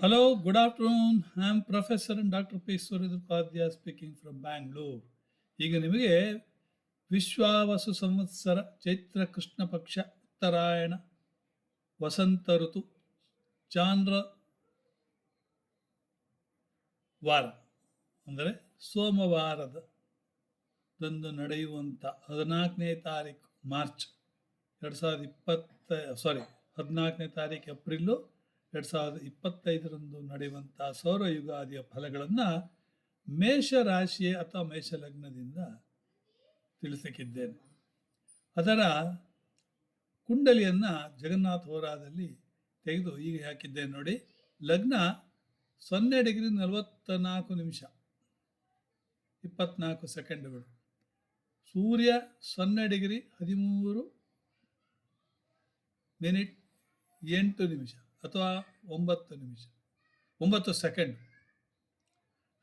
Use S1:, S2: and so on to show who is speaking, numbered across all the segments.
S1: Hello, good afternoon. I am Professor and Dr. P. Suridhapadhyaya speaking from Bangalore. ಈಗ ನಿಮಗೆ ವಿಶ್ವಾವಸು ಸಂವತ್ಸರ ಚೈತ್ರ ಕೃಷ್ಣ ಪಕ್ಷ ಉತ್ತರಾಯಣ ವಸಂತ ಋತು ಚಾಂದ್ರ ವಾರ ಅಂದರೆ ಸೋಮವಾರದ ದಂದು ನಡೆಯುವಂಥ ಹದಿನಾಲ್ಕನೇ ತಾರೀಕು ಮಾರ್ಚ್ ಎರಡು ಸಾವಿರದ ಇಪ್ಪತ್ತ ಸಾರಿ ಹದಿನಾಲ್ಕನೇ ತಾರೀಕು ಏಪ್ರಿಲ್ಲು ಎರಡು ಸಾವಿರದ ಇಪ್ಪತ್ತೈದರಂದು ನಡೆಯುವಂಥ ಸೌರ ಯುಗಾದಿಯ ಫಲಗಳನ್ನು ಮೇಷ ರಾಶಿಯ ಅಥವಾ ಮೇಷ ಲಗ್ನದಿಂದ ತಿಳಿಸಕ್ಕಿದ್ದೇನೆ ಅದರ ಕುಂಡಲಿಯನ್ನು ಜಗನ್ನಾಥ ಹೋರಾದಲ್ಲಿ ತೆಗೆದು ಈಗ ಹಾಕಿದ್ದೇನೆ ನೋಡಿ. ಲಗ್ನ ಸೊನ್ನೆ ಡಿಗ್ರಿ ನಲವತ್ತ ನಾಲ್ಕು ನಿಮಿಷ, ಇಪ್ಪತ್ನಾಲ್ಕು ಸೆಕೆಂಡ್ಗಳು. ಸೂರ್ಯ ಸೊನ್ನೆ ಡಿಗ್ರಿ ಹದಿಮೂರು ಮಿನಿಟ್ ಎಂಟು ನಿಮಿಷ. ಅಥವಾ ಒಂಬತ್ತು ನಿಮಿಷ, ಒಂಬತ್ತು ಸೆಕೆಂಡ್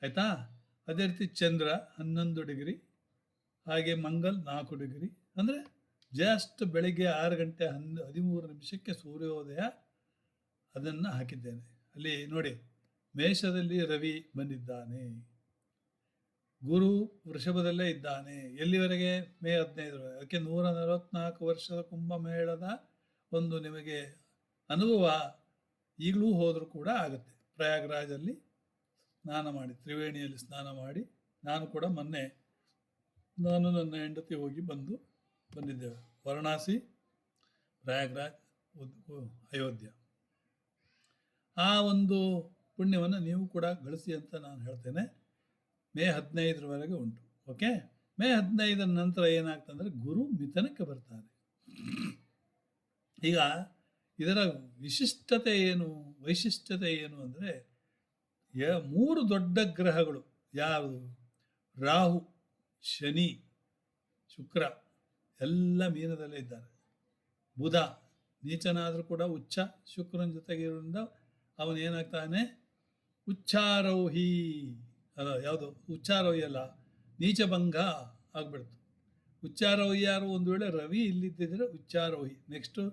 S1: ಆಯಿತಾ? ಅದೇ ರೀತಿ ಚಂದ್ರ ಹನ್ನೊಂದು ಡಿಗ್ರಿ, ಹಾಗೆ ಮಂಗಲ್ ನಾಲ್ಕು ಡಿಗ್ರಿ. ಅಂದರೆ ಜಸ್ಟ್ ಬೆಳಿಗ್ಗೆ ಆರು ಗಂಟೆ ಹನ್, ಹದಿಮೂರು ನಿಮಿಷಕ್ಕೆ ಸೂರ್ಯೋದಯ ಅದನ್ನು ಹಾಕಿದ್ದೇನೆ. ಅಲ್ಲಿ ನೋಡಿ, ಮೇಷದಲ್ಲಿ ರವಿ ಬಂದಿದ್ದಾನೆ. ಗುರು ವೃಷಭದಲ್ಲೇ ಇದ್ದಾನೆ. ಎಲ್ಲಿವರೆಗೆ? ಮೇ ಹದಿನೈದು ಅದಕ್ಕೆ ನೂರ ನಲವತ್ನಾಲ್ಕು ವರ್ಷದ ಕುಂಭಮೇಳದ ಒಂದು ನಿಮಗೆ ಅನುಭವ ಈಗಲೂ ಹೋದರೂ ಕೂಡ ಆಗುತ್ತೆ. ಪ್ರಯಾಗ್ರಾಜಲ್ಲಿ ಸ್ನಾನ ಮಾಡಿ, ತ್ರಿವೇಣಿಯಲ್ಲಿ ಸ್ನಾನ ಮಾಡಿ, ನಾನು ಕೂಡ ಮೊನ್ನೆ ನಾನು ನನ್ನ ಹೆಂಡತಿ ಹೋಗಿ ಬಂದು ಬಂದಿದ್ದೇವೆ. ವಾರಣಾಸಿ, ಪ್ರಯಾಗ್ರಾಜ್ ಅಯೋಧ್ಯ. ಆ ಒಂದು ಪುಣ್ಯವನ್ನು ನೀವು ಕೂಡ ಗಳಿಸಿ ಅಂತ ನಾನು ಹೇಳ್ತೇನೆ. ಮೇ ಹದಿನೈದರವರೆಗೆ ಉಂಟು. ಓಕೆ? ಮೇ ಹದಿನೈದರ ನಂತರ ಏನಾಗ್ತಂದ್ರೆ ಗುರು ಮಿಥನಕ್ಕೆ ಬರ್ತಾರೆ. ಈಗ ಇದರ ವಿಶಿಷ್ಟತೆ ಏನು, ವೈಶಿಷ್ಟ್ಯತೆ ಏನು ಅಂದರೆ, ಯ ಮೂರು ದೊಡ್ಡ ಗ್ರಹಗಳು ಯಾವುದು? ರಾಹು, ಶನಿ, ಶುಕ್ರ ಎಲ್ಲ ಮೀನದಲ್ಲೇ ಇದ್ದಾರೆ. ಬುಧ ನೀಚನಾದರೂ ಕೂಡ ಉಚ್ಚ ಶುಕ್ರನ ಜೊತೆಗಿರೋದ್ರಿಂದ ಅವನು ಏನಾಗ್ತಾನೆ? ಉಚ್ಚಾರೋಹಿ ಅಲ್ಲ, ಯಾವುದು? ಉಚ್ಚಾರೋಹಿ ಅಲ್ಲ, ನೀಚಭಂಗ ಆಗ್ಬಿಡ್ತು. ಉಚ್ಚಾರೋಹಿ ಯಾರು? ಒಂದು ವೇಳೆ ರವಿ ಇಲ್ಲಿದ್ದಿದ್ರೆ ಉಚ್ಚಾರೋಹಿ ನೆಕ್ಸ್ಟು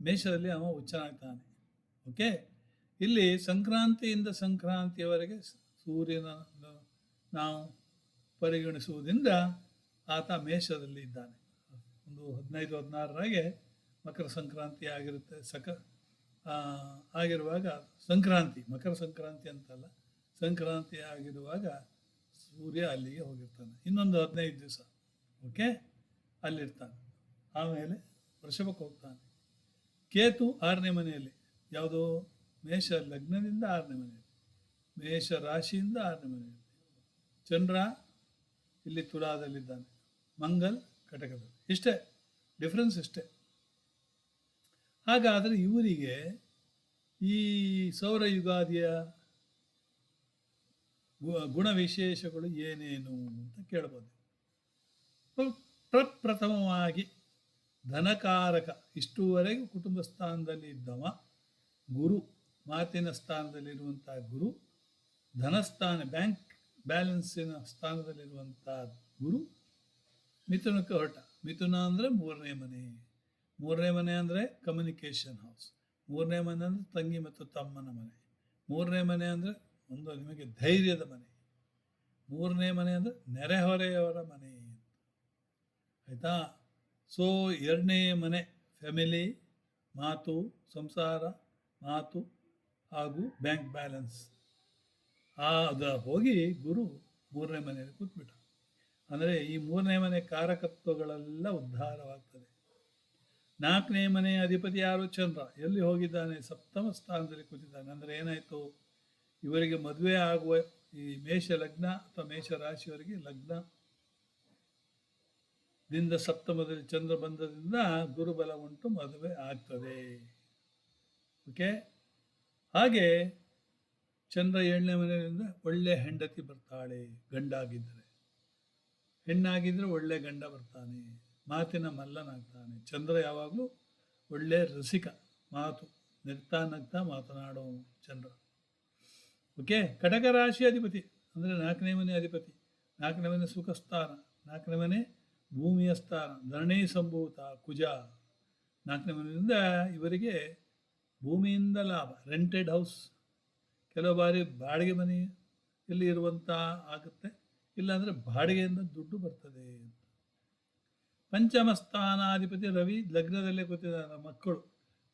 S1: ಮೇಷದಲ್ಲಿ ಅವ ಉಚ್ಚನಾಗ್ತಾನೆ ಓಕೆ ಇಲ್ಲಿ ಸಂಕ್ರಾಂತಿಯಿಂದ ಸಂಕ್ರಾಂತಿಯವರೆಗೆ ಸೂರ್ಯನ ನಾವು ಪರಿಗಣಿಸುವುದರಿಂದ ಆತ ಮೇಷದಲ್ಲಿ ಇದ್ದಾನೆ. ಒಂದು ಹದಿನೈದು, ಹದಿನಾರರಾಗೆ ಮಕರ ಸಂಕ್ರಾಂತಿ ಆಗಿರುತ್ತೆ. ಸಕ ಆಗಿರುವಾಗ ಸಂಕ್ರಾಂತಿ, ಮಕರ ಸಂಕ್ರಾಂತಿ ಅಂತಲ್ಲ, ಸಂಕ್ರಾಂತಿ ಆಗಿರುವಾಗ ಸೂರ್ಯ ಅಲ್ಲಿಗೆ ಹೋಗಿರ್ತಾನೆ. ಇನ್ನೊಂದು ಹದಿನೈದು ದಿವಸ ಓಕೆ ಅಲ್ಲಿರ್ತಾನೆ. ಆಮೇಲೆ ವೃಷಭಕ್ಕೆ ಹೋಗ್ತಾನೆ. ಕೇತು ಆರನೇ ಮನೆಯಲ್ಲಿ, ಯಾವುದು? ಮೇಷ ಲಗ್ನದಿಂದ ಆರನೇ ಮನೆಯಲ್ಲಿ, ಮೇಷ ರಾಶಿಯಿಂದ ಆರನೇ ಮನೆಯಲ್ಲಿ. ಚಂದ್ರ ಇಲ್ಲಿ ತುಲಾದಲ್ಲಿದ್ದಾನೆ ಮಂಗಲ್ ಕಟಕದಲ್ಲಿ. ಇಷ್ಟೇ ಡಿಫ್ರೆನ್ಸ್ ಇಷ್ಟೇ. ಹಾಗಾದರೆ ಇವರಿಗೆ ಈ ಸೌರ ಯುಗಾದಿಯ ಗುಣ ಗುಣವಿಶೇಷಗಳು ಏನೇನು ಅಂತ ಕೇಳ್ಬೋದು. ಪ್ರ- ಪ್ರಪ್ರಥಮವಾಗಿ ಧನಕಾರಕ. ಇಷ್ಟುವರೆಗೂ ಕುಟುಂಬ ಸ್ಥಾನದಲ್ಲಿ ಇದ್ದವ, ಗುರು, ಮಾತಿನ ಸ್ಥಾನದಲ್ಲಿರುವಂಥ ಗುರು, ಧನಸ್ಥಾನ, ಬ್ಯಾಂಕ್ ಬ್ಯಾಲೆನ್ಸಿನ ಸ್ಥಾನದಲ್ಲಿರುವಂಥ ಗುರು, ಮಿಥುನಕ್ಕೆ ಹೊರಟ. ಮಿಥುನ ಅಂದರೆ ಮೂರನೇ ಮನೆ. ಮೂರನೇ ಮನೆ ಅಂದರೆ ಕಮ್ಯುನಿಕೇಷನ್ ಹೌಸ್ ಮೂರನೇ ಮನೆ ಅಂದರೆ ತಂಗಿ ಮತ್ತು ತಮ್ಮನ ಮನೆ. ಮೂರನೇ ಮನೆ ಅಂದರೆ ಒಂದು ನಿಮಗೆ ಧೈರ್ಯದ ಮನೆ. ಮೂರನೇ ಮನೆ ಅಂದರೆ ನೆರೆಹೊರೆಯವರ ಮನೆ ಆಯಿತಾ? ಸೊ ಎರಡನೇ ಮನೆ ಫ್ಯಾಮಿಲಿ ಮಾತು, ಸಂಸಾರ, ಮಾತು ಹಾಗೂ ಬ್ಯಾಂಕ್ ಬ್ಯಾಲೆನ್ಸ್ ಅದ ಹೋಗಿ ಗುರು ಮೂರನೇ ಮನೆಯಲ್ಲಿ ಕೂತ್ಬಿಟ್ಟ ಅಂದರೆ ಈ ಮೂರನೇ ಮನೆ ಕಾರಕತ್ವಗಳೆಲ್ಲ ಉದ್ಧಾರವಾಗ್ತದೆ. ನಾಲ್ಕನೇ ಮನೆ ಅಧಿಪತಿ ಯಾರು? ಚಂದ್ರ. ಎಲ್ಲಿ ಹೋಗಿದ್ದಾನೆ? ಸಪ್ತಮ ಸ್ಥಾನದಲ್ಲಿ ಕೂತಿದ್ದಾನೆ. ಅಂದರೆ ಏನಾಯಿತು? ಇವರಿಗೆ ಮದುವೆ ಆಗುವ ಈ ಮೇಷ ಲಗ್ನ ಅಥವಾ ಮೇಷ ರಾಶಿಯವರಿಗೆ ಲಗ್ನ ದಿಂದ ಸಪ್ತಮದಲ್ಲಿ ಚಂದ್ರ ಬಂದದಿಂದ ಗುರುಬಲ ಉಂಟು, ಮದುವೆ ಆಗ್ತದೆ. ಓಕೆ ಹಾಗೆ ಚಂದ್ರ ಏಳನೇ ಮನೆಯಿಂದ ಒಳ್ಳೆ ಹೆಂಡತಿ ಬರ್ತಾಳೆ, ಗಂಡಾಗಿದ್ದರೆ. ಹೆಣ್ಣಾಗಿದ್ದರೆ ಒಳ್ಳೆ ಗಂಡ ಬರ್ತಾನೆ, ಮಾತಿನ ಮಲ್ಲನಾಗ್ತಾನೆ. ಚಂದ್ರ ಯಾವಾಗಲೂ ಒಳ್ಳೆ ರಸಿಕ ಮಾತು, ನಗ್ತಾ ನಗ್ತಾ ಮಾತನಾಡೋ ಚಂದ್ರ. ಓಕೆ ಕಟಕ ರಾಶಿ ಅಧಿಪತಿ, ಅಂದರೆ ನಾಲ್ಕನೇ ಮನೆ ಅಧಿಪತಿ, ನಾಲ್ಕನೇ ಮನೆ ಸುಖಸ್ಥಾನ, ನಾಲ್ಕನೇ ಮನೆ ಭೂಮಿಯ ಸ್ಥಾನ ಧರಣಿ ಸಂಭೂತ ಕುಜ ನಾಲ್ಕನೇ ಮನೆಯಿಂದ ಇವರಿಗೆ ಭೂಮಿಯಿಂದ ಲಾಭ. ರೆಂಟೆಡ್ ಹೌಸ್ ಕೆಲವು ಬಾರಿ ಬಾಡಿಗೆ ಮನೆ ಇಲ್ಲಿ ಇರುವಂಥ ಆಗುತ್ತೆ? ಇಲ್ಲಾಂದರೆ ಬಾಡಿಗೆಯಿಂದ ದುಡ್ಡು ಬರ್ತದೆ ಪಂಚಮ ಸ್ಥಾನಾಧಿಪತಿ ರವಿ ಲಗ್ನದಲ್ಲೇ ಕೂತಿದ್ದಾರೆ ಮಕ್ಕಳು.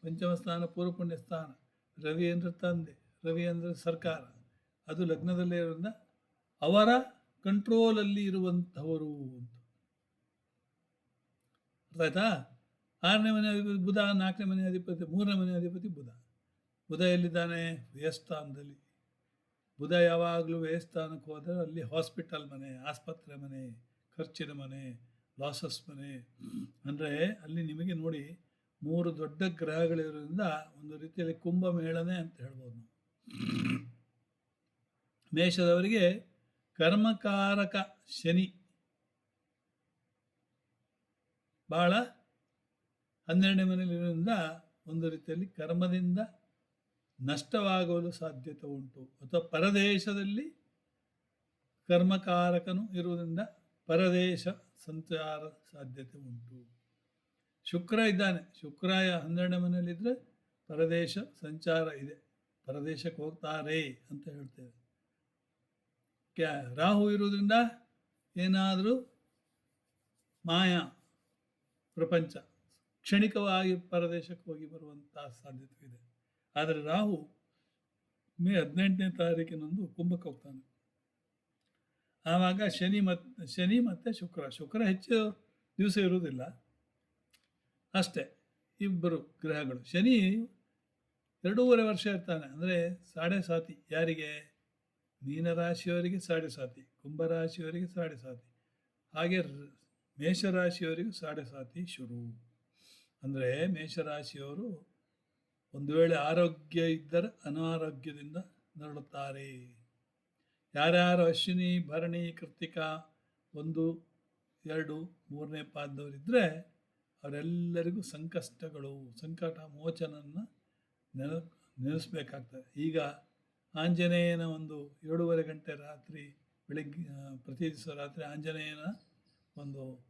S1: ಪಂಚಮ ಸ್ಥಾನ ಪೂರ್ವ ಪುಣ್ಯ ಸ್ಥಾನ. ರವಿ ಅಂದರೆ ತಂದೆ, ರವಿ ಅಂದರೆ ಸರ್ಕಾರ. ಅದು ಲಗ್ನದಲ್ಲೇ ಇರೋದ್ರಿಂದ ಅವರ ಕಂಟ್ರೋಲಲ್ಲಿ ಇರುವಂಥವರು ಅಂತ. ಆಯ್ತಾ ಆರನೇ ಮನೆ ಅಧಿಪತಿ ಬುಧ, ನಾಲ್ಕನೇ ಮನೆ ಅಧಿಪತಿ, ಮೂರನೇ ಮನೆ ಅಧಿಪತಿ ಬುಧ. ಬುಧ ಎಲ್ಲಿದ್ದಾನೆ? ವ್ಯಯಸ್ಥಾನದಲ್ಲಿ. ಬುಧ ಯಾವಾಗಲೂ ವ್ಯಯಸ್ಥಾನಕ್ಕೆ ಹೋದರೆ ಅಲ್ಲಿ ಹಾಸ್ಪಿಟಲ್ ಮನೆ, ಆಸ್ಪತ್ರೆ ಮನೆ, ಖರ್ಚಿನ ಮನೆ ಲಾಸಸ್ ಮನೆ. ಅಂದರೆ ಅಲ್ಲಿ ನಿಮಗೆ ನೋಡಿ ಮೂರು ದೊಡ್ಡ ಗ್ರಹಗಳಿರೋದ್ರಿಂದ ಒಂದು ರೀತಿಯಲ್ಲಿ ಕುಂಭಮೇಳನೆ ಅಂತ ಹೇಳ್ಬೋದು ನಾವು. ಮೇಷದವರಿಗೆ ಕರ್ಮಕಾರಕ ಶನಿ ಭಾಳ ಹನ್ನೆರಡನೇ ಮನೆಯಲ್ಲಿರೋದ್ರಿಂದ ಒಂದು ರೀತಿಯಲ್ಲಿ ಕರ್ಮದಿಂದ ನಷ್ಟವಾಗಲು ಸಾಧ್ಯತೆ ಉಂಟು. ಅಥವಾ ಪರದೇಶದಲ್ಲಿ ಕರ್ಮಕಾರಕನು ಇರುವುದರಿಂದ ಪರದೇಶ ಸಂಚಾರ ಸಾಧ್ಯತೆ ಉಂಟು. ಶುಕ್ರ ಇದ್ದಾನೆ. ಶುಕ್ರ ಹನ್ನೆರಡನೇ ಮನೆಯಲ್ಲಿದ್ದರೆ ಪರದೇಶ ಸಂಚಾರ ಇದೆ. ಪರದೇಶಕ್ಕೆ ಹೋಗ್ತಾರೆ ಅಂತ ಹೇಳ್ತೇವೆ. ಕ್ಯಾ ರಾಹು ಇರುವುದರಿಂದ ಏನಾದರೂ ಮಾಯಾ ಪ್ರಪಂಚ. ಕ್ಷಣಿಕವಾಗಿ ಪರದೇಶಕ್ಕೆ ಹೋಗಿ ಬರುವಂತಹ ಸಾಧ್ಯತೆ ಇದೆ. ಆದರೆ ರಾಹು ಮೇ ಹದಿನೆಂಟನೇ ತಾರೀಕಿನಂದು ಕುಂಭಕ್ಕೆ ಹೋಗ್ತಾನೆ ಆವಾಗ ಶನಿ ಮತ್ತು ಶನಿ ಮತ್ತು ಶುಕ್ರ. ಶುಕ್ರ ಹೆಚ್ಚು ದಿವಸ ಇರುವುದಿಲ್ಲ. ಅಷ್ಟೇ, ಇಬ್ಬರು ಗ್ರಹಗಳು. ಶನಿ ಎರಡೂವರೆ ವರ್ಷ ಇರ್ತಾನೆ. ಅಂದರೆ ಸಾಡೆ ಸಾತಿ. ಯಾರಿಗೆ? ಮೀನರಾಶಿಯವರಿಗೆ ಸಾಡೆ ಸಾತಿ. ಕುಂಭರಾಶಿಯವರಿಗೆ ಸಾಡೆ ಸಾತಿ. ಹಾಗೆ ಮೇಷರಾಶಿಯವರಿಗೂ ಸಾಡೆಸಾತಿ ಶುರು. ಅಂದರೆ ಮೇಷರಾಶಿಯವರು ಒಂದು ವೇಳೆ ಆರೋಗ್ಯ ಇದ್ದರೆ ಅನಾರೋಗ್ಯದಿಂದ ನರಳುತ್ತಾರೆ. ಯಾರ್ಯಾರು ಅಶ್ವಿನಿ, ಭರಣಿ ಕೃತಿಕ ಒಂದು, ಎರಡು, ಮೂರನೇ ಪಾದದವರಿದ್ದರೆ ಅವರೆಲ್ಲರಿಗೂ ಸಂಕಷ್ಟಗಳು, ಸಂಕಟ, ಮೋಚನನ್ನು ನೆನ, ನೆನೆಸ್ಬೇಕಾಗ್ತದೆ. ಈಗ ಆಂಜನೇಯನ ಒಂದು ಏಳೂವರೆ ಗಂಟೆ ರಾತ್ರಿ ಬೆಳಗ್ಗೆ, ಪ್ರತಿ ದಿವಸ ರಾತ್ರಿ ಆಂಜನೇಯನ ಒಂದು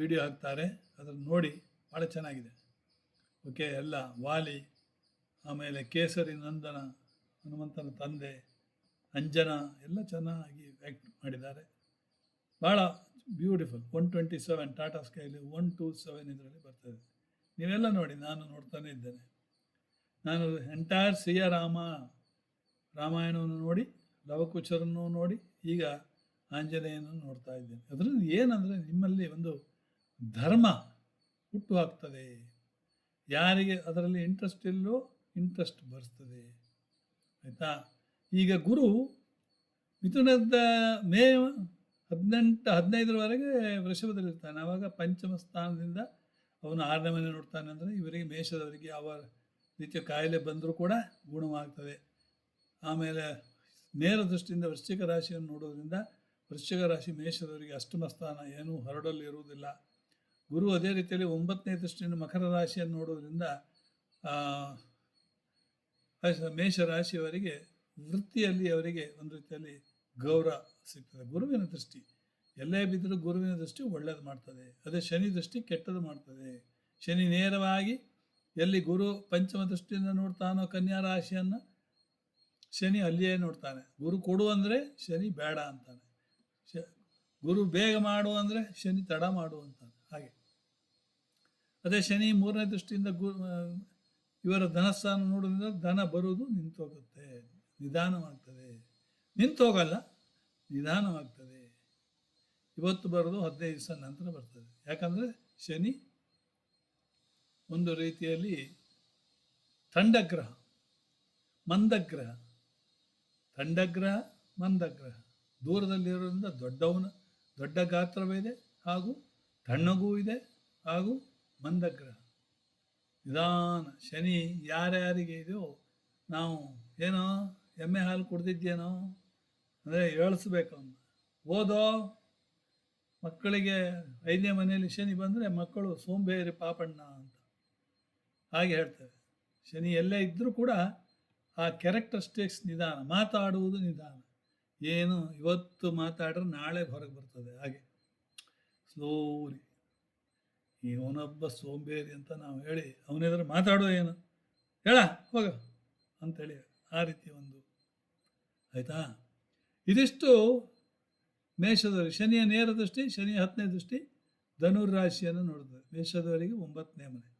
S1: ವಿಡಿಯೋ ಹಾಕ್ತಾರೆ. ಅದನ್ನು ನೋಡಿ ಭಾಳ ಚೆನ್ನಾಗಿದೆ. ಓಕೆ, ಎಲ್ಲ ವಾಲಿ, ಆಮೇಲೆ ಕೇಸರಿ ನಂದನ, ಹನುಮಂತನ ತಂದೆ, ಅಂಜನ ಎಲ್ಲ ಚೆನ್ನಾಗಿ ಆ್ಯಕ್ಟ್ ಮಾಡಿದ್ದಾರೆ. ಭಾಳ beautiful one twenty seven Tata ಸ್ಕೈಲಿ one two seven ಇದರಲ್ಲಿ ಬರ್ತದೆ ನೀವೆಲ್ಲ ನೋಡಿ, ನಾನು ನೋಡ್ತಾನೆ ಇದ್ದೇನೆ. ನಾನು ಎಂಟೈರ್ ಸಿಯ ರಾಮ, ರಾಮಾಯಣವನ್ನು ನೋಡಿ ಲವಕುಚರನ್ನು ನೋಡಿ, ಈಗ ಆಂಜನೇಯನನ್ನು ನೋಡ್ತಾ ಇದ್ದೇನೆ. ಅದರಲ್ಲಿ ಏನಂದರೆ ನಿಮ್ಮಲ್ಲಿ ಒಂದು ಧರ್ಮ ಹುಟ್ಟುಹಾಕ್ತದೆ. ಯಾರಿಗೆ ಅದರಲ್ಲಿ ಇಂಟ್ರೆಸ್ಟ್ ಇಲ್ಲೋ ಇಂಟ್ರೆಸ್ಟ್ ಬರ್ತದೆ. ಆಯಿತಾ? ಈಗ ಗುರು ಮಿಥುನದ ಮೇ ಹದಿನೆಂಟು, ಹದಿನೈದರವರೆಗೆ ವೃಷಭದಲ್ಲಿರ್ತಾನೆ. ಆವಾಗ ಪಂಚಮ ಸ್ಥಾನದಿಂದ ಅವನು ಆರನೇ ಮನೆ ನೋಡ್ತಾನೆ ಅಂದರೆ ಇವರಿಗೆ ಮೇಷದವರಿಗೆ ಯಾವ ರೀತಿಯ ಕಾಯಿಲೆ ಬಂದರೂ ಕೂಡ ಗುಣವಾಗ್ತದೆ. ಆಮೇಲೆ ನೇರ ದೃಷ್ಟಿಯಿಂದ ವೃಶ್ಚಿಕ ರಾಶಿಯನ್ನು ನೋಡೋದ್ರಿಂದ ವೃಶ್ಚಿಕ ರಾಶಿ ಮೇಷದವರಿಗೆ ಅಷ್ಟಮ ಸ್ಥಾನ ಏನೂ ಹರಡಲ್ಲಿ ಇರುವುದಿಲ್ಲ ಗುರು ಅದೇ ರೀತಿಯಲ್ಲಿ ಒಂಬತ್ತನೇ ದೃಷ್ಟಿಯನ್ನು ಮಕರ ರಾಶಿಯನ್ನು ನೋಡೋದ್ರಿಂದ ಆ, ಅಸ್- ಮೇಷ ರಾಶಿಯವರಿಗೆ ವೃತ್ತಿಯಲ್ಲಿ ಅವರಿಗೆ ಒಂದು ರೀತಿಯಲ್ಲಿ ಗೌರವ ಸಿಗ್ತದೆ. ಗುರುವಿನ ದೃಷ್ಟಿ ಎಲ್ಲೇ ಬಿದ್ದರೂ ಗುರುವಿನ ದೃಷ್ಟಿ ಒಳ್ಳೇದು ಮಾಡ್ತದೆ. ಅದೇ ಶನಿ ದೃಷ್ಟಿ ಕೆಟ್ಟದು ಮಾಡ್ತದೆ. ಶನಿ ನೇರವಾಗಿ ಎಲ್ಲಿ ಗುರು ಪಂಚಮ ದೃಷ್ಟಿಯಿಂದ ನೋಡ್ತಾನೋ ಕನ್ಯಾ ರಾಶಿಯನ್ನು ಶನಿ ಅಲ್ಲಿಯೇ ನೋಡ್ತಾನೆ. ಗುರು ಕೊಡು ಅಂದರೆ ಶನಿ ಬೇಡ ಅಂತಾನೆ. ಶ ಗುರು ಬೇಗ ಮಾಡು ಅಂದರೆ ಶನಿ ತಡ ಮಾಡು ಅಂತಾನೆ. ಅದೇ ಶನಿ ಮೂರನೇ ದೃಷ್ಟಿಯಿಂದ ಗು ಇವರ ಧನಸ್ಥಾನ ನೋಡೋದ್ರಿಂದ ಧನ ಬರುವುದು ನಿಂತೋಗುತ್ತೆ, ನಿಧಾನವಾಗ್ತದೆ. ನಿಂತೋಗಲ್ಲ, ನಿಧಾನವಾಗ್ತದೆ. ಇವತ್ತು ಬರೋದು ಹದಿನೈದು ದಿವಸ ನಂತರ ಬರ್ತದೆ. ಯಾಕಂದರೆ ಶನಿ ಒಂದು ರೀತಿಯಲ್ಲಿ ತಂಡಗ್ರಹ, ಮಂದಗ್ರಹ. ತಂಡಗ್ರಹ, ಮಂದಗ್ರಹ. ದೂರದಲ್ಲಿರೋದ್ರಿಂದ ದೊಡ್ಡವನ, ದೊಡ್ಡ ಗಾತ್ರವಿದೆ ಹಾಗೂ ತಣ್ಣಗೂ ಇದೆ ಹಾಗೂ ಮಂದಗ್ರಹ. ನಿಧಾನ. ಶನಿ ಯಾರ್ಯಾರಿಗೆ ಇದೆಯೋ ನಾವು ಏನೋ ಎಮ್ಮೆ ಹಾಲು ಕುಡ್ದಿದ್ದೇನೋ ಅಂದರೆ ಏಳಿಸ್ಬೇಕು ಅವನ್ನ ಓದೋ ಮಕ್ಕಳಿಗೆ ಐದನೇ ಮನೆಯಲ್ಲಿ ಶನಿ ಬಂದರೆ ಮಕ್ಕಳು ಸೋಂಬೇರಿ ಪಾಪಣ್ಣ ಅಂತ ಹಾಗೆ ಹೇಳ್ತಾರೆ. ಶನಿ ಎಲ್ಲೇ ಇದ್ದರೂ ಕೂಡ ಆ ಕ್ಯಾರೆಕ್ಟರಿಸ್ಟಿಕ್ಸ್ ನಿಧಾನ. ಮಾತಾಡುವುದು ನಿಧಾನ. ಏನು ಇವತ್ತು ಮಾತಾಡ್ರೆ ನಾಳೆ ಹೊರಗೆ ಬರ್ತದೆ. ಹಾಗೆ. ಸ್ಲೋಲಿ ಇವನೊಬ್ಬ ಸೋಂಬೇರಿ ಅಂತ ನಾವು ಹೇಳಿ ಅವನೆದ್ರೆ ಮಾತಾಡೋ ಏನು? ಹೇಳ, ಹೋಗ ಅಂತೇಳಿ ಆ ರೀತಿ ಒಂದು. ಆಯಿತಾ? ಇದಿಷ್ಟು ಮೇಷದವರಿಗೆ. ಶನಿಯ ನೇರ ದೃಷ್ಟಿ, ಶನಿಯ ಹತ್ತನೇ ದೃಷ್ಟಿ ಧನುರ್ ರಾಶಿಯನ್ನು ನೋಡ್ತದೆ. ಮೇಷದವರಿಗೆ ಒಂಬತ್ತನೇ ಮನೆ.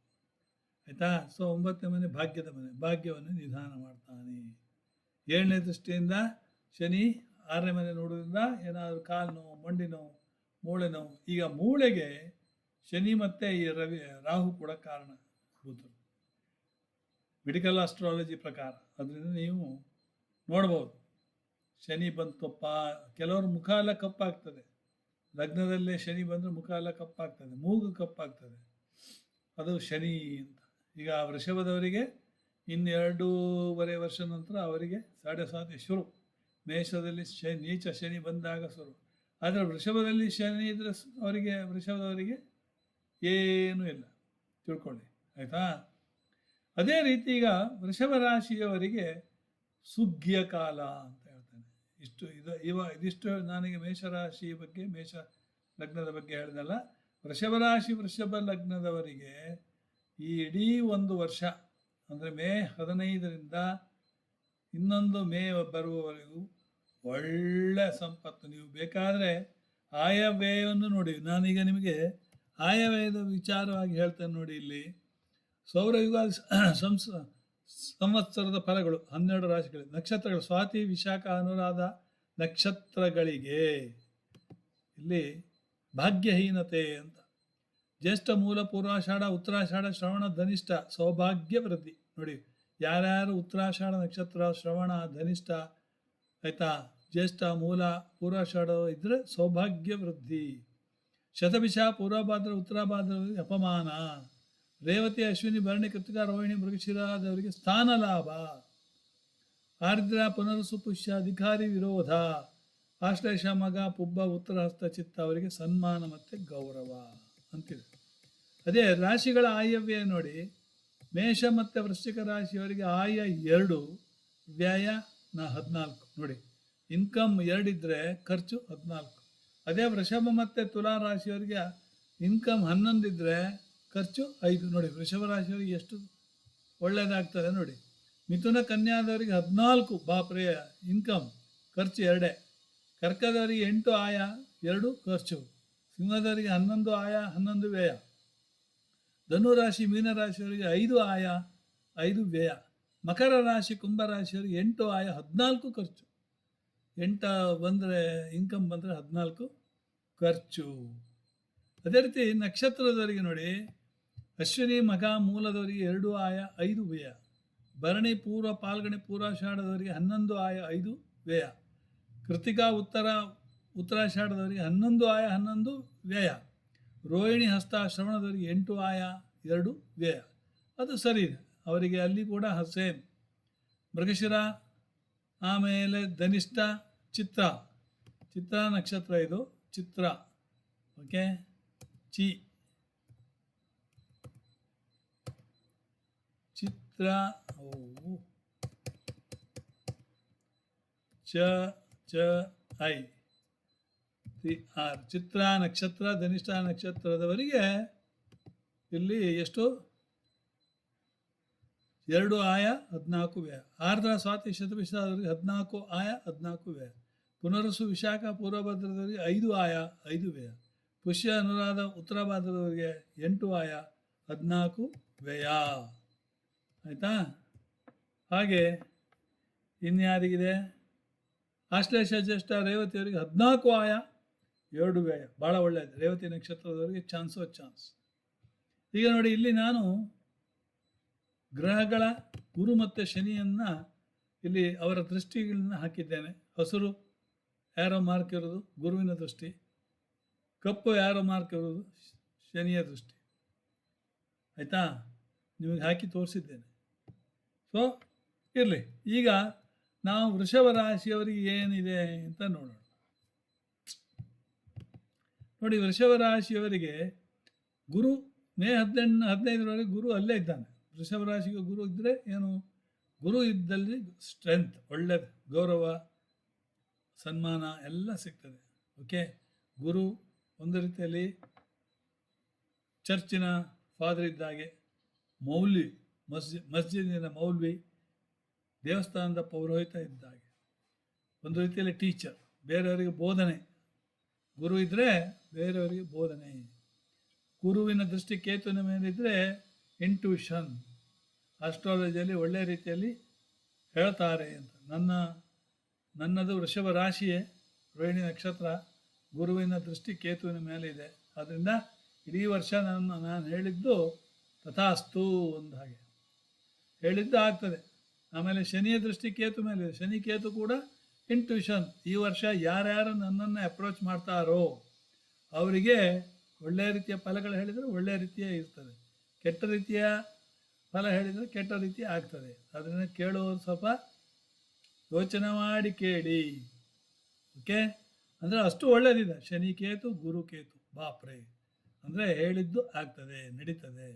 S1: ಆಯಿತಾ? ಸೊ, ಒಂಬತ್ತನೇ ಮನೆ ಭಾಗ್ಯದ ಮನೆ. ಭಾಗ್ಯವನ್ನು ನಿಧಾನ ಮಾಡ್ತಾನೆ. ಏಳನೇ ದೃಷ್ಟಿಯಿಂದ ಶನಿ ಆರನೇ ಮನೆ ನೋಡೋದ್ರಿಂದ ಏನಾದರೂ ಕಾಲು ನೋವು, ಮಂಡಿ ನೋವು, ಮೂಳೆ ನೋವು, ಈಗ ಮೂಳೆಗೆ ಶನಿ ಮತ್ತು ಈ ರವಿ, ರಾಹು ಕೂಡ ಕಾರಣ ಭೂತರು ಮೆಡಿಕಲ್ ಆಸ್ಟ್ರಾಲಜಿ ಪ್ರಕಾರ ಅದರಿಂದ ನೀವು ನೋಡ್ಬೋದು. ಶನಿ ಬಂತಪ್ಪ, ಕೆಲವರು ಮುಖ ಎಲ್ಲ ಕಪ್ಪಾಗ್ತದೆ. ಲಗ್ನದಲ್ಲೇ ಶನಿ ಬಂದರೆ ಮುಖ ಎಲ್ಲ ಕಪ್ಪಾಗ್ತದೆ, ಮೂಗು ಕಪ್ಪಾಗ್ತದೆ. ಅದು ಶನಿ ಅಂತ. ಈಗ ವೃಷಭದವರಿಗೆ ಇನ್ನೆರಡೂವರೆ ವರ್ಷ ನಂತರ ಅವರಿಗೆ ಸಾಡೆ ಸಾತಿ ಶುರು. ಮೇಷದಲ್ಲಿ ಶನಿ, ನೀಚ ಶನಿ ಬಂದಾಗ ಶುರು. ಆದರೆ ವೃಷಭದಲ್ಲಿ ಶನಿ ಇದ್ದರೆ ಅವರಿಗೆ, ವೃಷಭದವರಿಗೆ ಏನೂ ಇಲ್ಲ. ತಿಳ್ಕೊಳ್ಳಿ, ಆಯಿತಾ? ಅದೇ ರೀತಿ ಈಗ ವೃಷಭ ರಾಶಿಯವರಿಗೆ ಸುಗ್ಗಿಯ ಕಾಲ ಅಂತ ಹೇಳ್ತಾನೆ. ಇಷ್ಟು ಇದು, ಇವ, ಇದಿಷ್ಟು ನನಗೆ ಮೇಷರಾಶಿ ಬಗ್ಗೆ, ಮೇಷ ಲಗ್ನದ ಬಗ್ಗೆ ಹೇಳಿದಲ್ಲ. ವೃಷಭ ರಾಶಿ ವೃಷಭ ಲಗ್ನದವರಿಗೆ ಈ ಇಡೀ ಒಂದು ವರ್ಷ, ಅಂದರೆ ಮೇ ಹದಿನೈದರಿಂದ ಇನ್ನೊಂದು ಮೇ ಬರುವವರೆಗೂ ಒಳ್ಳೆ ಸಂಪತ್ತು. ನೀವು ಬೇಕಾದರೆ ಆಯವ್ಯಯವನ್ನು ನೋಡಿ. ನಾನೀಗ ನಿಮಗೆ ಆಯವ್ಯಯದ ವಿಚಾರವಾಗಿ ಹೇಳ್ತೇನೆ ನೋಡಿ ಇಲ್ಲಿ. ಸೌರಯುಗ ಸಂಸ, ಸಂವತ್ಸರದ ಫಲಗಳು ಹನ್ನೆರಡು ರಾಶಿಗಳು ನಕ್ಷತ್ರಗಳು, ಸ್ವಾತಿ, ವಿಶಾಖ, ಅನುರಾಧ ನಕ್ಷತ್ರಗಳಿಗೆ ಇಲ್ಲಿ ಭಾಗ್ಯಹೀನತೆ ಅಂತ. ಜ್ಯೇಷ್ಠ, ಮೂಲ, ಪೂರ್ವಾಷಾಢ, ಉತ್ತರಾಷಾಢ, ಶ್ರವಣ, ಧನಿಷ್ಠ, ಸೌಭಾಗ್ಯ, ವೃದ್ಧಿ. ನೋಡಿ, ಯಾರ್ಯಾರು ಉತ್ತರಾಷಾಢ, ನಕ್ಷತ್ರ, ಶ್ರವಣ, ಧನಿಷ್ಠ, ಆಯ್ತಾ, ಜ್ಯೇಷ್ಠ, ಮೂಲ, ಪೂರ್ವಾಷಾಢ ಇದ್ದರೆ ಸೌಭಾಗ್ಯ, ವೃದ್ಧಿ. ಶತಭಿಷ, ಪೂರ್ವಭಾದ್ರ, ಉತ್ತರಭಾದ್ರ ಅಪಮಾನ ರೇವತಿ, ಅಶ್ವಿನಿ, ಭರಣಿ ಕೃತಿಕ ರೋಹಿಣಿ, ಮೃಗಶಿರಾದವರಿಗೆ ಸ್ಥಾನ ಲಾಭ. ಆರ್ದ್ರ, ಪುನರ್ಸು, ಪುಷ್ಯ, ಅಧಿಕಾರಿ, ವಿರೋಧ. ಆಶ್ಲೇಷ, ಮಗ, ಪುಬ್ಬ ಉತ್ತರಹಸ್ತ ಚಿತ್ತ, ಅವರಿಗೆ ಸನ್ಮಾನ ಮತ್ತು ಗೌರವ ಅಂತಿದೆ. ಅದೇ ರಾಶಿಗಳ ಆಯವ್ಯಯ ನೋಡಿ, ಮೇಷ ಮತ್ತು ವೃಶ್ಚಿಕ ರಾಶಿಯವರಿಗೆ ಆಯ ಎರಡು, ವ್ಯಯ ನ ಹದಿನಾಲ್ಕು. ನೋಡಿ, ಇನ್ಕಮ್ ಎರಡಿದ್ರೆ ಖರ್ಚು ಹದಿನಾಲ್ಕು. ಅದೇ ವೃಷಭ ಮತ್ತು ತುಲಾ ರಾಶಿಯವರಿಗೆ ಇನ್ಕಮ್ ಹನ್ನೊಂದಿದ್ರೆ ಖರ್ಚು ಐದು. ನೋಡಿ, ವೃಷಭ ರಾಶಿಯವರಿಗೆ ಎಷ್ಟು ಒಳ್ಳೆಯದಾಗ್ತದೆ ನೋಡಿ. ಮಿಥುನ ಕನ್ಯಾದವರಿಗೆ ಹದಿನಾಲ್ಕು. ಬಾಪ್ರೆ ಇನ್ಕಮ್ ಖರ್ಚು ಎರಡೇ. ಕರ್ಕದವರಿಗೆ ಎಂಟು ಆಯ, ಎರಡು ಖರ್ಚು. ಸಿಂಹದವರಿಗೆ ಹನ್ನೊಂದು ಆಯ, ಹನ್ನೊಂದು ವ್ಯಯ. ಧನುರಾಶಿ, ಮೀನರಾಶಿಯವರಿಗೆ ಐದು ಆಯ, ಐದು ವ್ಯಯ. ಮಕರ ರಾಶಿ ಕುಂಭರಾಶಿಯವರಿಗೆ ಎಂಟು ಆಯ, ಹದಿನಾಲ್ಕು ಖರ್ಚು. ಎಂಟ ಬಂದರೆ ಇನ್ಕಮ್ ಬಂದರೆ ಹದಿನಾಲ್ಕು ಖರ್ಚು. ಅದೇ ರೀತಿ ನಕ್ಷತ್ರದವರಿಗೆ ನೋಡಿ, ಅಶ್ವಿನಿ ಮಗ ಮೂಲದವರಿಗೆ ಎರಡು ಆಯ ಐದು ವ್ಯಯ. ಭರಣಿ ಪೂರ್ವ ಪಾಲ್ಗಣಿ ಪೂರ್ವಾಷಾಢದವರಿಗೆ ಹನ್ನೊಂದು ಆಯ ಐದು ವ್ಯಯ. ಕೃತಿಕಾ ಉತ್ತರ ಉತ್ತರಾಷಾಢದವರಿಗೆ ಹನ್ನೊಂದು ಆಯ ಹನ್ನೊಂದು ವ್ಯಯ. ರೋಹಿಣಿ ಹಸ್ತ ಶ್ರವಣದವರಿಗೆ ಎಂಟು ಆಯ ಎರಡು ವ್ಯಯ. ಅದು ಸರಿ, ಅವರಿಗೆ ಅಲ್ಲಿ ಕೂಡ ಸೇಮ್. ಮೃಗಶಿರ, ಆಮೇಲೆ ಧನಿಷ್ಠ ಚಿತ್ರ. ಚಿತ್ರ ನಕ್ಷತ್ರ ಇದು. ಚಿತ್ರ. ಓಕೆ? ಚಿ. ಚಿತ್ರ. ಓ. ಚ ಚ, ಐ. ತಿ ಆರ್. ಚಿತ್ರ ನಕ್ಷತ್ರ, ಧನಿಷ್ಠ ನಕ್ಷತ್ರದವರಿಗೆ ಇಲ್ಲಿ ಎಷ್ಟು? ಎರಡು ಆಯ ಹದಿನಾಲ್ಕು ವ್ಯಯ. ಆರ್ದ್ರ ಸ್ವಾತಿ ಶತಭಿಷದವರಿಗೆ ಹದಿನಾಲ್ಕು ಆಯ ಹದಿನಾಲ್ಕು ವ್ಯಯ. ಪುನರಸು ವಿಶಾಖ ಪೂರ್ವಭದ್ರದವರಿಗೆ ಐದು ಆಯ, ಐದು ವ್ಯಯ. ಪುಷ್ಯ ಅನುರಾಧ ಉತ್ತರ ಭಾದ್ರದವರಿಗೆ ಎಂಟು ಆಯ, ಹದಿನಾಲ್ಕು ವ್ಯಯ. ಆಯಿತಾ? ಹಾಗೆ ಇನ್ಯಾರಿಗಿದೆ ಆಶ್ಲೇಷ ಜ್ಯೇಷ್ಠ ರೇವತಿಯವರಿಗೆ ಹದಿನಾಲ್ಕು ಆಯ, ಎರಡು ವ್ಯಯ. ಭಾಳ ಒಳ್ಳೆಯದು. ರೇವತಿ ನಕ್ಷತ್ರದವರಿಗೆ ಚಾನ್ಸೋ ಚಾನ್ಸ್ ಈಗ ನೋಡಿ, ಇಲ್ಲಿ ನಾನು ಗ್ರಹಗಳ ಗುರು ಮತ್ತು ಶನಿಯನ್ನು ಇಲ್ಲಿ ಅವರ ದೃಷ್ಟಿಗಳನ್ನ ಹಾಕಿದ್ದೇನೆ. ಹಸಿರು ಯಾರೋ ಮಾರ್ಕ್ ಇರೋದು? ಗುರುವಿನ ದೃಷ್ಟಿ. ಕಪ್ಪು ಯಾರೋ ಮಾರ್ಕ್ ಇರೋದು? ಶನಿಯ ದೃಷ್ಟಿ. ಆಯಿತಾ? ನಿಮಗೆ ಹಾಕಿ ತೋರಿಸಿದ್ದೇನೆ. ಸೊ ಇರಲಿ. ಈಗ ನಾವು ವೃಷಭ ರಾಶಿಯವರಿಗೆ ಏನಿದೆ ಅಂತ ನೋಡೋಣ. ನೋಡಿ, ವೃಷಭ ರಾಶಿಯವರಿಗೆ ಗುರು ಮೇ ಹದಿನೆಂಟು, ಹದಿನೈದರವರೆಗೆ ಗುರು ಅಲ್ಲೇ ಇದ್ದಾನೆ. ವೃಷಭ ರಾಶಿಗೆ ಗುರು ಇದ್ದರೆ ಏನು? ಗುರು ಇದ್ದಲ್ಲಿ ಸ್ಟ್ರೆಂತ್ ಒಳ್ಳೆಯದು ಗೌರವ ಸನ್ಮಾನ ಎಲ್ಲ ಸಿಗ್ತದೆ. ಓಕೆ ಗುರು ಒಂದು ರೀತಿಯಲ್ಲಿ ಚರ್ಚಿನ ಫಾದರ್ ಇದ್ದಾಗೆ ಮೌಲ್ವಿ, ಮಸ್ಜಿ, ಮಸ್ಜಿದಿನ ಮೌಲ್ವಿ ದೇವಸ್ಥಾನದ ಪೌರೋಹಿತ ಇದ್ದಾಗೆ ಒಂದು ರೀತಿಯಲ್ಲಿ ಟೀಚರ್ ಬೇರೆಯವರಿಗೆ ಬೋಧನೆ. ಗುರು ಇದ್ದರೆ ಬೇರೆಯವರಿಗೆ ಬೋಧನೆ. ಗುರುವಿನ ದೃಷ್ಟಿ ಕೇತುವಿನ ಮೇಲಿದ್ದರೆ ಇಂಟ್ಯೂಷನ್ ಆಸ್ಟ್ರಾಲಜಿಯಲ್ಲಿ ಒಳ್ಳೆಯ ರೀತಿಯಲ್ಲಿ ಹೇಳ್ತಾರೆ ಅಂತ. ನನ್ನ ನನ್ನದು ವೃಷಭ ರಾಶಿಯೇ, ರೋಹಿಣಿ ನಕ್ಷತ್ರ, ಗುರುವಿನ ದೃಷ್ಟಿ ಕೇತುವಿನ ಮೇಲೆ ಇದೆ. ಆದ್ದರಿಂದ ಇಡೀ ವರ್ಷ ನಾನು ನಾನು ಹೇಳಿದ್ದು ತಥಾಸ್ತು ಒಂದು ಹಾಗೆ. ಹೇಳಿದ್ದು ಆಗ್ತದೆ. ಆಮೇಲೆ ಶನಿಯ ದೃಷ್ಟಿ ಕೇತು ಮೇಲೆ ಇದೆ. ಶನಿ ಕೇತು ಕೂಡ ಇಂಟ್ಯೂಷನ್ ಈ ವರ್ಷ ಯಾರ್ಯಾರು ನನ್ನನ್ನು ಅಪ್ರೋಚ್ ಮಾಡ್ತಾರೋ, ಅವರಿಗೆ ಒಳ್ಳೆಯ ರೀತಿಯ ಫಲಗಳು ಹೇಳಿದರೆ ಒಳ್ಳೆಯ ರೀತಿಯೇ ಇರ್ತದೆ. ಕೆಟ್ಟ ರೀತಿಯ ಫಲ ಹೇಳಿದರೆ ಕೆಟ್ಟ ರೀತಿ ಆಗ್ತದೆ. ಅದನ್ನು ಕೇಳುವವರು ಸ್ವಲ್ಪ ಯೋಚನೆ ಮಾಡಿ ಕೇಳಿ. ಓಕೆ ಅಂದರೆ ಅಷ್ಟು ಒಳ್ಳೆಯದಿದೆ ಶನಿ ಕೇತು, ಗುರು ಕೇತು. ಬಾಪ್ರೆ. ಅಂದರೆ ಹೇಳಿದ್ದು ಆಗ್ತದೆ, ನಡೀತದೆ.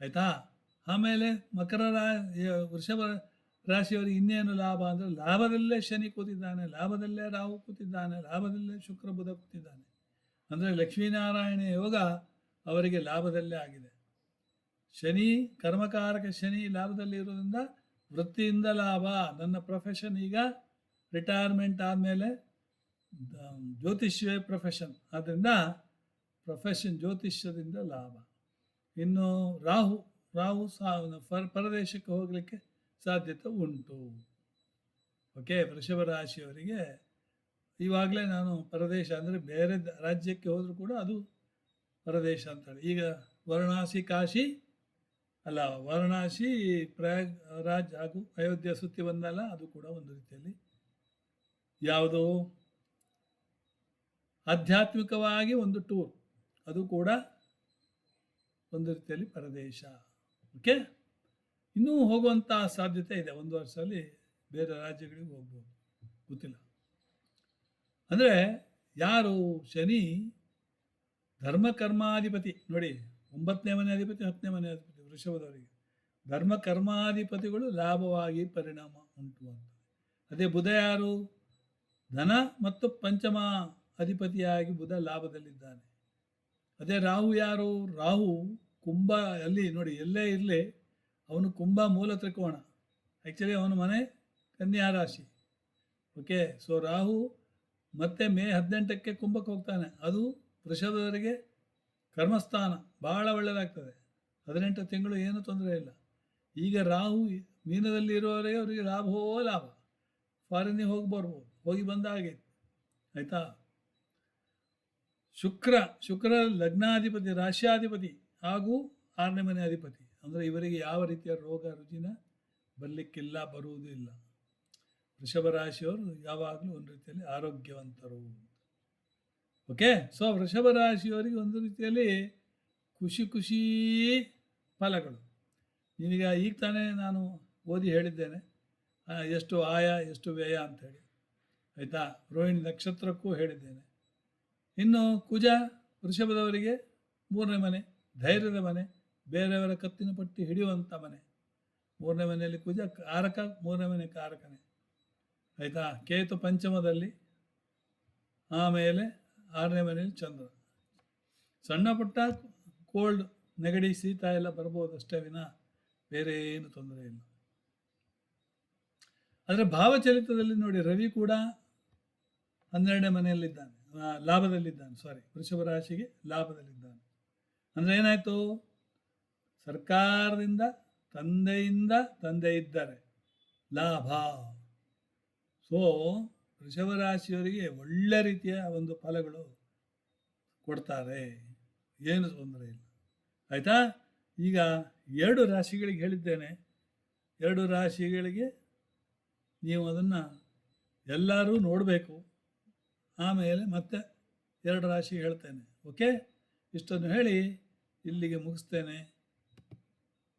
S1: ಆಯಿತಾ? ಆಮೇಲೆ ಮಕರ ರಾ ವೃಷಭ ರಾಶಿಯವರಿಗೆ ಇನ್ನೇನು ಲಾಭ ಅಂದರೆ ಲಾಭದಲ್ಲೇ ಶನಿ ಕೂತಿದ್ದಾನೆ, ಲಾಭದಲ್ಲೇ ರಾಹು ಕೂತಿದ್ದಾನೆ, ಲಾಭದಲ್ಲೇ ಶುಕ್ರ ಬುಧ ಕೂತಿದ್ದಾನೆ. ಅಂದರೆ ಲಕ್ಷ್ಮೀನಾರಾಯಣ ಯೋಗ ಅವರಿಗೆ ಲಾಭದಲ್ಲೇ ಆಗಿದೆ. ಶನಿ, ಕರ್ಮಕಾರಕ ಶನಿ ಲಾಭದಲ್ಲಿ ಇರೋದ್ರಿಂದ ವೃತ್ತಿಯಿಂದ ಲಾಭ. ನನ್ನ ಪ್ರೊಫೆಷನ್ ಈಗ ರಿಟೈರ್ಮೆಂಟ್ ಆದಮೇಲೆ ಜ್ಯೋತಿಷ್ಯವೇ ಪ್ರೊಫೆಷನ್ ಆದ್ದರಿಂದ ಪ್ರೊಫೆಷನ್ ಜ್ಯೋತಿಷ್ಯದಿಂದ ಲಾಭ. ಇನ್ನು ರಾಹು ರಾಹು ಪರ- ಪರದೇಶಕ್ಕೆ ಹೋಗಲಿಕ್ಕೆ ಸಾಧ್ಯತೆ ಉಂಟು. ಓಕೆ ವೃಷಭ ರಾಶಿಯವರಿಗೆ ಇವಾಗಲೇ ನಾನು ಪರದೇಶ ಅಂದರೆ ಬೇರೆ ರಾಜ್ಯಕ್ಕೆ ಹೋದರೂ ಕೂಡ ಅದು ಪರದೇಶ ಅಂತೇಳಿ ಈಗ ವಾರಣಾಸಿ, ಕಾಶಿ ಅಲ್ಲ, ವಾರಣಾಸಿ, ಪ್ರಯಾಗ್, ರಾಜ್ ಹಾಗೂ ಅಯೋಧ್ಯೆ ಸುತ್ತಿ ಬಂದಲ್ಲ, ಅದು ಕೂಡ ಒಂದು ರೀತಿಯಲ್ಲಿ ಯಾವುದು ಆಧ್ಯಾತ್ಮಿಕವಾಗಿ ಒಂದು ಟೂರ್ ಅದು ಕೂಡ ಒಂದು ರೀತಿಯಲ್ಲಿ ಪರದೇಶ. ಓಕೆ ಇನ್ನೂ ಹೋಗುವಂಥ ಸಾಧ್ಯತೆ ಇದೆ. ಒಂದು ವರ್ಷದಲ್ಲಿ ಬೇರೆ ರಾಜ್ಯಗಳಿಗೆ ಹೋಗ್ಬೋದು. ಗೊತ್ತಿಲ್ಲ. ಅಂದರೆ ಯಾರು ಶನಿ ಧರ್ಮ ಕರ್ಮಾಧಿಪತಿ, ನೋಡಿ, ಒಂಬತ್ತನೇ ಮನೆ ಅಧಿಪತಿ, ಹತ್ತನೇ ಮನೆ ಅಧಿಪತಿ. ವೃಷಭದವರಿಗೆ ಧರ್ಮ ಕರ್ಮಾಧಿಪತಿಗಳು ಲಾಭವಾಗಿ ಪರಿಣಾಮ ಉಂಟು ಅಂತ ಅದೇ ಬುಧ ಯಾರು? ಧನ ಮತ್ತು ಪಂಚಮ ಅಧಿಪತಿಯಾಗಿ ಬುಧ ಲಾಭದಲ್ಲಿದ್ದಾನೆ. ಅದೇ ರಾಹು ಯಾರು? ರಾಹು ಕುಂಭ ಅಲ್ಲಿ ನೋಡಿ, ಎಲ್ಲೇ ಇರಲಿ, ಅವನು ಕುಂಭ ಮೂಲ ತ್ರಿಕೋಣ ಆ್ಯಕ್ಚುಲಿ ಅವನ ಮನೆ ಕನ್ಯಾ ರಾಶಿ. ಓಕೆ ಸೊ ರಾಹು ಮತ್ತೆ ಮೇ ಹದಿನೆಂಟಕ್ಕೆ ಕುಂಭಕ್ಕೆ ಹೋಗ್ತಾನೆ. ಅದು ವೃಷಭದವರಿಗೆ ಕರ್ಮಸ್ಥಾನ. ಭಾಳ ಒಳ್ಳೆಯದಾಗ್ತದೆ ಹದಿನೆಂಟು ತಿಂಗಳು ಏನೂ ತೊಂದರೆ ಇಲ್ಲ. ಈಗ ರಾಹು ಮೀನದಲ್ಲಿ ಇರುವವರೆಗೆ ಅವರಿಗೆ ಲಾಭವೋ ಲಾಭ? ಫಾರಿನ್ನಿಗೆ ಹೋಗಿ ಬರ್ಬೋದು. ಹೋಗಿ ಬಂದ ಆಗೈತೆ ಆಯಿತಾ? ಶುಕ್ರ ಶುಕ್ರ ಲಗ್ನಾಧಿಪತಿ, ರಾಶ್ಯಾಧಿಪತಿ ಹಾಗೂ ಆರನೇ ಮನೆ ಅಧಿಪತಿ. ಅಂದರೆ ಇವರಿಗೆ ಯಾವ ರೀತಿಯ ರೋಗ ರುಜಿನ ಬರಲಿಕ್ಕಿಲ್ಲ, ಬರುವುದೂ ಇಲ್ಲ. ವೃಷಭ ರಾಶಿಯವರು ಯಾವಾಗಲೂ ಒಂದು ರೀತಿಯಲ್ಲಿ ಆರೋಗ್ಯವಂತರು. ಓಕೆ ಸೊ ವೃಷಭ ರಾಶಿಯವರಿಗೆ ಒಂದು ರೀತಿಯಲ್ಲಿ ಖುಷಿ ಖುಷಿ ಫಲಗಳು. ನೀವೀಗ ಈಗ ತಾನೇ ನಾನು ಓದಿ ಹೇಳಿದ್ದೇನೆ. ಎಷ್ಟು ಆಯ, ಎಷ್ಟು ವ್ಯಯ ಅಂಥೇಳಿ ಆಯಿತಾ? ರೋಹಿಣಿ ನಕ್ಷತ್ರಕ್ಕೂ ಹೇಳಿದ್ದೇನೆ. ಇನ್ನು ಕುಜ ವೃಷಭದವರಿಗೆ ಮೂರನೇ ಮನೆ, ಧೈರ್ಯದ ಮನೆ, ಬೇರೆಯವರ ಕತ್ತಿನ ಪಟ್ಟಿ ಹಿಡಿಯುವಂಥ ಮನೆ. ಮೂರನೇ ಮನೆಯಲ್ಲಿ ಕುಜ, ಕಾರಕ, ಮೂರನೇ ಮನೆ ಕಾರಕನೇ. ಆಯಿತಾ? ಕೇತು ಪಂಚಮದಲ್ಲಿ ಆಮೇಲೆ ಆರನೇ ಮನೆಯಲ್ಲಿ ಚಂದ್ರ ಸಣ್ಣ ಪುಟ್ಟ ಕೋಲ್ಡ್ ನೆಗಡಿ, ಶೀತ ಎಲ್ಲ ಬರ್ಬೋದು ಅಷ್ಟೇ ವಿನ ಬೇರೆ ಏನು ತೊಂದರೆ ಇಲ್ಲ. ಆದರೆ ಭಾವಚಲಿತದಲ್ಲಿ ನೋಡಿ ರವಿ ಕೂಡ ಹನ್ನೆರಡನೇ ಮನೆಯಲ್ಲಿದ್ದಾನೆ. ಲಾಭದಲ್ಲಿದ್ದಾನೆ ಸಾರಿ ವೃಷಭ ರಾಶಿಗೆ ಲಾಭದಲ್ಲಿದ್ದಾನೆ. ಅಂದರೆ ಏನಾಯಿತು? ಸರ್ಕಾರದಿಂದ, ತಂದೆಯಿಂದ ತಂದೆ ಇದ್ದಾರೆ. ಲಾಭ. ಸೊ ವೃಷಭ ರಾಶಿಯವರಿಗೆ ಒಳ್ಳೆ ರೀತಿಯ ಒಂದು ಫಲಗಳು ಕೊಡ್ತಾರೆ. ಏನು ತೊಂದರೆ ಇಲ್ಲ. ಆಯಿತಾ? ಈಗ ಎರಡು ರಾಶಿಗಳಿಗೆ ಹೇಳಿದ್ದೇನೆ. ಎರಡು ರಾಶಿಗಳಿಗೆ ನೀವು ಅದನ್ನು ಎಲ್ಲರೂ ನೋಡಬೇಕು. ಆಮೇಲೆ ಮತ್ತೆ ಎರಡು ರಾಶಿ ಹೇಳ್ತೇನೆ. ಓಕೆ? ಇಷ್ಟನ್ನು ಹೇಳಿ ಇಲ್ಲಿಗೆ ಮುಗಿಸ್ತೇನೆ.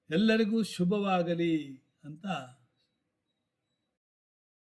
S1: ಎಲ್ಲರಿಗೂ ಶುಭವಾಗಲಿ ಅಂತ